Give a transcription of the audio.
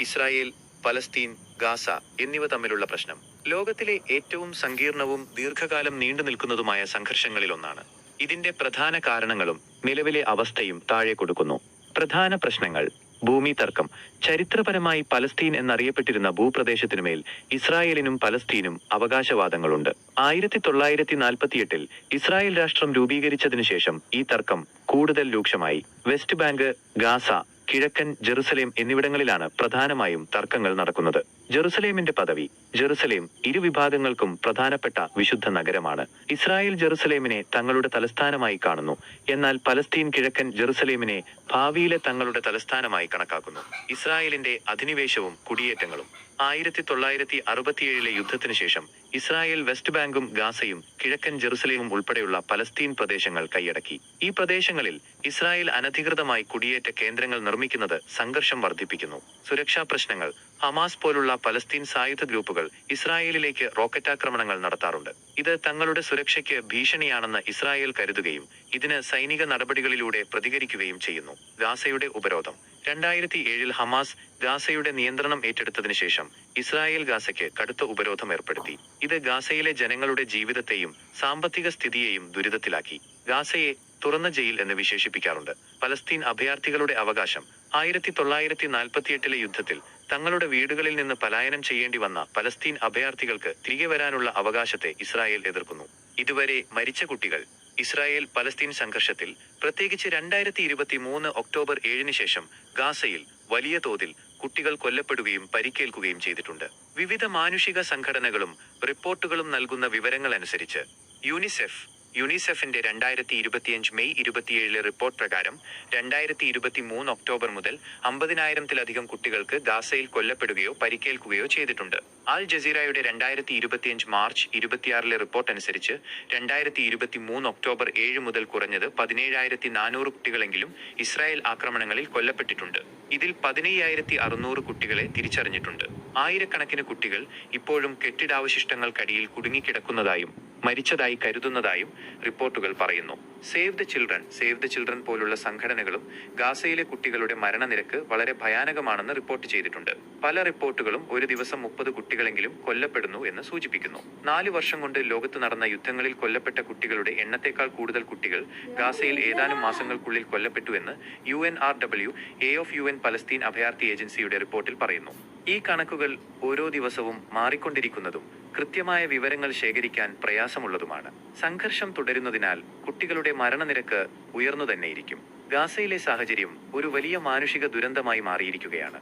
Israel Palestine Gaza എന്നിവ തമ്മിലുള്ള പ്രശ്നം ലോകത്തിലെ ഏറ്റവും സങ്കീർണവും ദീർഘകാലം നീണ്ടു നിൽക്കുന്നതുമായ സംഘർഷങ്ങളിലൊന്നാണ്. ഇതിന്റെ പ്രധാന കാരണങ്ങളും നിലവിലെ അവസ്ഥയും താഴെ കൊടുക്കുന്നു. പ്രധാന പ്രശ്നങ്ങൾ ഭൂമി തർക്കം ചരിത്രപരമായി പലസ്തീൻ എന്നറിയപ്പെട്ടിരുന്ന ഭൂപ്രദേശത്തിനുമേൽ ഇസ്രായേലിനും പലസ്തീനും അവകാശവാദങ്ങളുണ്ട്. ആയിരത്തി തൊള്ളായിരത്തി നാൽപ്പത്തിയെട്ടിൽ ഇസ്രായേൽ രാഷ്ട്രം രൂപീകരിച്ചതിനു ശേഷം ഈ തർക്കം കൂടുതൽ രൂക്ഷമായി. വെസ്റ്റ് ബാങ്ക് ഗാസ കിഴക്കൻ ജെറുസലേം എന്നിവിടങ്ങളിലാണ് പ്രധാനമായും തർക്കങ്ങൾ നടക്കുന്നത്. ജെറുസലേമിന്റെ പദവി ജെറുസലേം ഇരുവിഭാഗങ്ങൾക്കും പ്രധാനപ്പെട്ട വിശുദ്ധ നഗരമാണ്. ഇസ്രായേൽ ജെറുസലേമിനെ തങ്ങളുടെ തലസ്ഥാനമായി കാണുന്നു. എന്നാൽ പലസ്തീൻ കിഴക്കൻ ജെറുസലേമിനെ ഭാവിയിലെ തങ്ങളുടെ തലസ്ഥാനമായി കണക്കാക്കുന്നു. ഇസ്രായേലിന്റെ അധിനിവേശവും കുടിയേറ്റങ്ങളും ആയിരത്തി തൊള്ളായിരത്തി അറുപത്തിയേഴിലെ യുദ്ധത്തിന് ശേഷം ഇസ്രായേൽ വെസ്റ്റ് ബാങ്കും ഗാസയും കിഴക്കൻ ജെറുസലേമും ഉൾപ്പെടെയുള്ള പലസ്തീൻ പ്രദേശങ്ങൾ കൈയടക്കി. ഈ പ്രദേശങ്ങളിൽ ഇസ്രായേൽ അനധികൃതമായി കുടിയേറ്റ കേന്ദ്രങ്ങൾ നിർമ്മിക്കുന്നത് സംഘർഷം വർദ്ധിപ്പിക്കുന്നു. സുരക്ഷാ പ്രശ്നങ്ങൾ ഹമാസ് പോലുള്ള പലസ്തീൻ സായുധ ഗ്രൂപ്പുകൾ ഇസ്രായേലിലേക്ക് റോക്കറ്റാക്രമണങ്ങൾ നടത്താറുണ്ട്. ഇത് തങ്ങളുടെ സുരക്ഷയ്ക്ക് ഭീഷണിയാണെന്ന് ഇസ്രായേൽ കരുതുകയും ഇതിന് സൈനിക നടപടികളിലൂടെ പ്രതികരിക്കുകയും ചെയ്യുന്നു. ഗാസയുടെ ഉപരോധം രണ്ടായിരത്തി ഏഴിൽ ഹമാസ് ഗാസയുടെ നിയന്ത്രണം ഏറ്റെടുത്തതിനു ശേഷം ഇസ്രായേൽ ഗാസയ്ക്ക് കടുത്ത ഉപരോധം ഏർപ്പെടുത്തി. ഇത് ഗാസയിലെ ജനങ്ങളുടെ ജീവിതത്തെയും സാമ്പത്തിക സ്ഥിതിയെയും ദുരിതത്തിലാക്കി. ഗാസയെ തുറന്ന ജയിൽ എന്ന് വിശേഷിപ്പിക്കാറുണ്ട്. പലസ്തീൻ അഭയാർത്ഥികളുടെ അവകാശം ആയിരത്തി തൊള്ളായിരത്തി നാൽപ്പത്തിയെട്ടിലെ യുദ്ധത്തിൽ തങ്ങളുടെ വീടുകളിൽ നിന്ന് പലായനം ചെയ്യേണ്ടി വന്ന പലസ്തീൻ അഭയാർത്ഥികൾക്ക് തിരികെ വരാനുള്ള അവകാശത്തെ ഇസ്രായേൽ എതിർക്കുന്നു. ഇതുവരെ മരിച്ച കുട്ടികൾ ഇസ്രായേൽ പലസ്തീൻ സംഘർഷത്തിൽ പ്രത്യേകിച്ച് രണ്ടായിരത്തി ഇരുപത്തി മൂന്ന് ഒക്ടോബർ ഏഴിന് ശേഷം ഗാസയിൽ വലിയ തോതിൽ കുട്ടികൾ കൊല്ലപ്പെടുകയും പരിക്കേൽക്കുകയും ചെയ്തിട്ടുണ്ട്. വിവിധ മാനുഷിക സംഘടനകളും റിപ്പോർട്ടുകളും നൽകുന്ന വിവരങ്ങൾ അനുസരിച്ച് യൂണിസെഫ് യുണിസെഫിന്റെ രണ്ടായിരത്തി ഇരുപത്തിയഞ്ച് മെയ് ഇരുപത്തിയേഴിലെ റിപ്പോർട്ട് പ്രകാരം രണ്ടായിരത്തി ഇരുപത്തി മൂന്ന് ഒക്ടോബർ മുതൽ അമ്പതിനായിരത്തിലധികം കുട്ടികൾക്ക് ഗാസയിൽ കൊല്ലപ്പെടുകയോ പരിക്കേൽക്കുകയോ ചെയ്തിട്ടുണ്ട്. അൽ ജസീറയുടെ രണ്ടായിരത്തി ഇരുപത്തിയഞ്ച് മാർച്ച് ഇരുപത്തിയാറിലെ റിപ്പോർട്ട് അനുസരിച്ച് രണ്ടായിരത്തി ഇരുപത്തി മൂന്ന് ഒക്ടോബർ ഏഴ് മുതൽ കുറഞ്ഞത് പതിനേഴായിരത്തി നാനൂറ് കുട്ടികളെങ്കിലും ഇസ്രായേൽ ആക്രമണങ്ങളിൽ കൊല്ലപ്പെട്ടിട്ടുണ്ട്. ഇതിൽ പതിനയ്യായിരത്തി അറുന്നൂറ് കുട്ടികളെ തിരിച്ചറിഞ്ഞിട്ടുണ്ട്. ആയിരക്കണക്കിന് കുട്ടികൾ ഇപ്പോഴും കെട്ടിടാവശിഷ്ടങ്ങൾക്കടിയിൽ കുടുങ്ങിക്കിടക്കുന്നതായും മരിച്ചതായി കരുതുന്നതായും റിപ്പോർട്ടുകൾ പറയുന്നു. Save the children save the children പോലുള്ള സംഘടനകളും ഗാസയിലെ കുട്ടികളുടെ മരണനിരക്ക് വളരെ ഭയാനകമാണെന്ന് റിപ്പോർട്ട് ചെയ്തിട്ടുണ്ട്. പല റിപ്പോർട്ടുകളും ഒരു ദിവസം മുപ്പത് കുട്ടികളെങ്കിലും കൊല്ലപ്പെടുന്നു എന്ന് സൂചിപ്പിക്കുന്നു. നാല് വർഷം കൊണ്ട് ലോകത്ത് നടന്ന യുദ്ധങ്ങളിൽ കൊല്ലപ്പെട്ട കുട്ടികളുടെ എണ്ണത്തേക്കാൾ കൂടുതൽ കുട്ടികൾ ഗാസയിൽ ഏതാനും മാസങ്ങൾക്കുള്ളിൽ കൊല്ലപ്പെട്ടുവെന്ന് U N R W A of U N Palestine അഭയാർത്ഥി ഏജൻസിയുടെ റിപ്പോർട്ടിൽ പറയുന്നു. ഈ കണക്കുകൾ ഓരോ ദിവസവും മാറിക്കൊണ്ടിരിക്കുന്നതും കൃത്യമായ വിവരങ്ങൾ ശേഖരിക്കാൻ പ്രയാസമുള്ളതുമാണ്. സംഘർഷം തുടരുന്നതിനാൽ കുട്ടികളുടെ മരണനിരക്ക് ഉയർന്നു തന്നെയിരിക്കും. ഗാസയിലെ സാഹചര്യം ഒരു വലിയ മാനുഷിക ദുരന്തമായി മാറിയിരിക്കുകയാണ്.